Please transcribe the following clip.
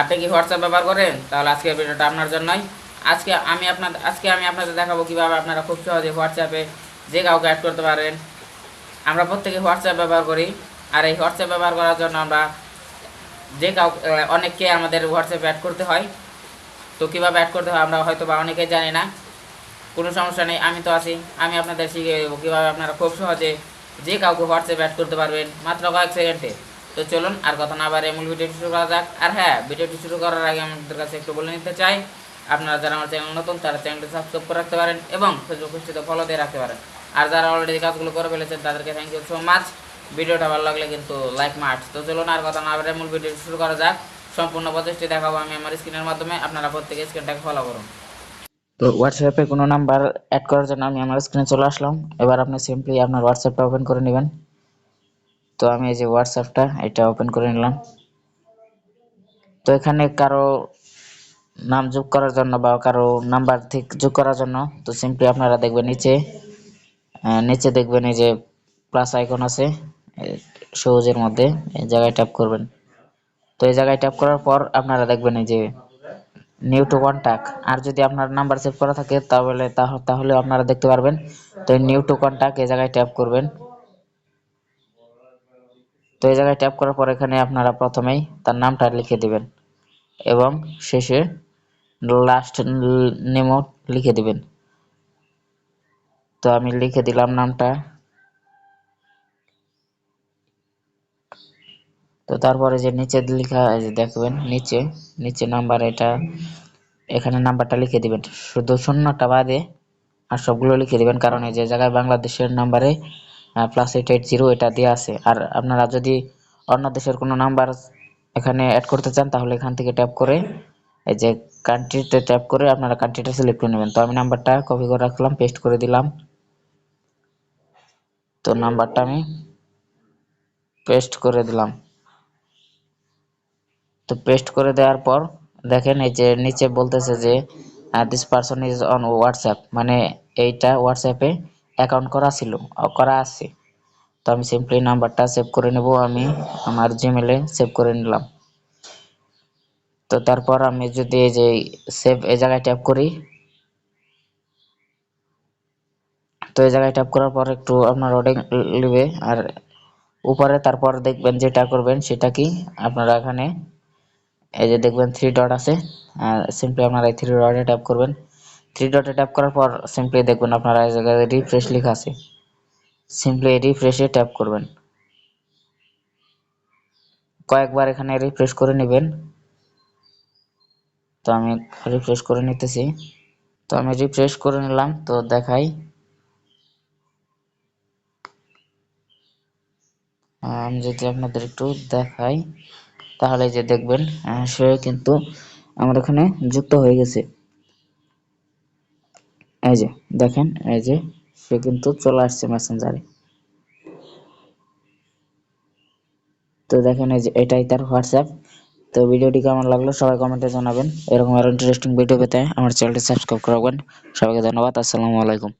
আপনি কি হোয়াটসঅ্যাপ ব্যবহার করেন? তাহলে আজকের ভিডিওটা আপনার জন্যই। আজকে আমি আপনাদের আজকে আমি আপনাদের দেখাবো কীভাবে আপনারা খুব সহজে হোয়াটসঅ্যাপে যে কাউকে অ্যাড করতে পারেন। আমরা প্রত্যেকে হোয়াটসঅ্যাপ ব্যবহার করি। আর এই হোয়াটসঅ্যাপ ব্যবহার করার জন্য আমরা যে কাউ আহ, অনেককে আমাদের হোয়াটসঅ্যাপে অ্যাড করতে হয়। তো কীভাবে অ্যাড করতে হয় আমরা হয়তো বা অনেকেই জানি না। কোনো সমস্যা নেই আমি তো আছি। আমি আপনাদের শিখিয়ে দেবো কীভাবে আপনারা খুব সহজে যে কাউকে হোয়াটসঅ্যাপে অ্যাড করতে পারবেন। মাত্র কয়েক সেকেন্ডে। তো চলুন আর কথা না বারে মূল ভিডিওটি শুরু করা যাক। আর হ্যাঁ ভিডিওটি শুরু করার আগে আমাদের কাছে একটু বলে নিতে চাই, আপনারা যারা আমার চ্যানেল নতুন, তারা চ্যানেলটি সাবস্ক্রাইব করে রাখতে পারেন এবং ফেসবুক পেজটিতে ফলো দিয়ে রাখতে পারেন। আর যারা অলরেডি কাজগুলো করে ফেলেছেন, তাদেরকে থ্যাংক ইউ সো মাচ ভিডিওটা ভালো লাগলে কিন্তু লাইক মার্চ তো চলুন আর কথা না বারে মূল ভিডিওটি শুরু করা যাক। সম্পূর্ণ প্রচেষ্টি দেখাবো আমি আমার স্ক্রিনের মাধ্যমে। আপনারা প্রত্যেকে স্ক্রিনটাকে ফলো করুন। তো হোয়াটসঅ্যাপে কোনো নাম্বার অ্যাড করার জন্য আমি আমার স্ক্রিনে চলে আসলাম। এবার আপনি সিম্পলি আপনার হোয়াটসঅ্যাপটা ওপেন করে নেবেন। তো আমি এই যে হোয়াটসঅ্যাপটা এটা ওপেন করে নিলাম। তো এখানে কারও নাম যোগ করার জন্য বা কারও নাম্বার ঠিক যোগ করার জন্য তো সিম্পলি আপনারা দেখবেন নিচে নিচে দেখবেন এই যে প্লাস আইকন আছে এ, সবুজের মধ্যে এই জায়গায় ট্যাপ করবেন। তো এই জায়গায় ট্যাপ করার পর আপনারা দেখবেন এই যে নিউ টু কন্ট্যাক্ট আর যদি আপনার নাম্বার সেভ করা থাকে তাহলে তাহ- তাহলে আপনারা দেখতে পারবেন। তো নিউ টু কন্ট্যাক্ট এই জায়গায় ট্যাপ করবেন। তো এই জায়গায় ট্যাপ করার পর এখানে আপনারা প্রথমেই তার নামটা লিখে দিবেন এবং শেষে লাস্ট নেমও লিখে দিবেন। তো আমি লিখে দিলাম নামটা। তো তারপরে যে নিচে লেখা দেখবেন, নিচে নিচে নাম্বার এটা, এখানে নাম্বারটা লিখে দিবেন। শুধু শূন্যটা বাদে আর সবগুলো লিখে দিবেন, কারণ এই যে জায়গায় বাংলাদেশের নাম্বারে প্লাস এইট এইট জিরো এটা দেওয়া আছে। আর আপনারা যদি অন্য দেশের কোনো নাম্বার এখানে অ্যাড করতে চান, তাহলে এখান থেকে ট্যাপ করে এই যে কান্ট্রিতে ট্যাপ করে আপনারা কান্ট্রিটা সিলেক্ট করে নেবেন। তো আমি নাম্বারটা কপি করে রাখলাম পেস্ট করে দিলাম। তো নাম্বারটা আমি পেস্ট করে দিলাম। তো পেস্ট করে দেওয়ার পর দেখেন এই যে নিচে বলতেছে যে this person is on WhatsApp মানে এইটা হোয়াটসঅ্যাপে অ্যাকাউন্ট করা ছিল করা আছে। তো আমি সিম্পলি নাম্বারটা সেভ করে নেব, আমি আমার জিমেলে সেভ করে নিলাম। তো তারপর আমি যদি এই যে সেভ এই জায়গায় ট্যাপ করি, তো এই জায়গায় ট্যাপ করার পর একটু আপনার লোডিং নেবে, আর উপরে তারপর দেখবেন যেটা করবেন সেটা কি, আপনারা এখানে এই যে দেখবেন থ্রি ডট আছে, আর সিম্পলি আপনারা এই থ্রি ডটে ট্যাপ করবেন। থ্রি ডটে ট্যাপ করার পর সিম্পলি দেখবেন আপনারা এই জায়গায় রিফ্রেশ লেখা আছে। সিম্পলি রিফ্রেশে ট্যাপ করবেন। কয়েকবার এখানে রিফ্রেশ করে নেবেন। তো আমি রিফ্রেশ করে নিতেছি। তো আমি রিফ্রেশ করে নিলাম, তো দেখাই। আমি যদি আপনাদের একটু দেখাই, তাহলে যে দেখবেন সে কিন্তু আমার এখানে যুক্ত হয়ে গেছে। এই যে, দেখেন, এই যে, সে কিন্তু চলে আসছে মেসেঞ্জারে তো দেখেন, এই যে, এটাই তার হোয়াটসঅ্যাপ তো ভিডিওটি কেমন লাগল সবাই কমেন্টে জানাবেন। এরকম আরও ইন্টারেস্টিং ভিডিও পেতে আমার চ্যানেলটি সাবস্ক্রাইব করবেন। সবাইকে ধন্যবাদ, আসসালামু আলাইকুম।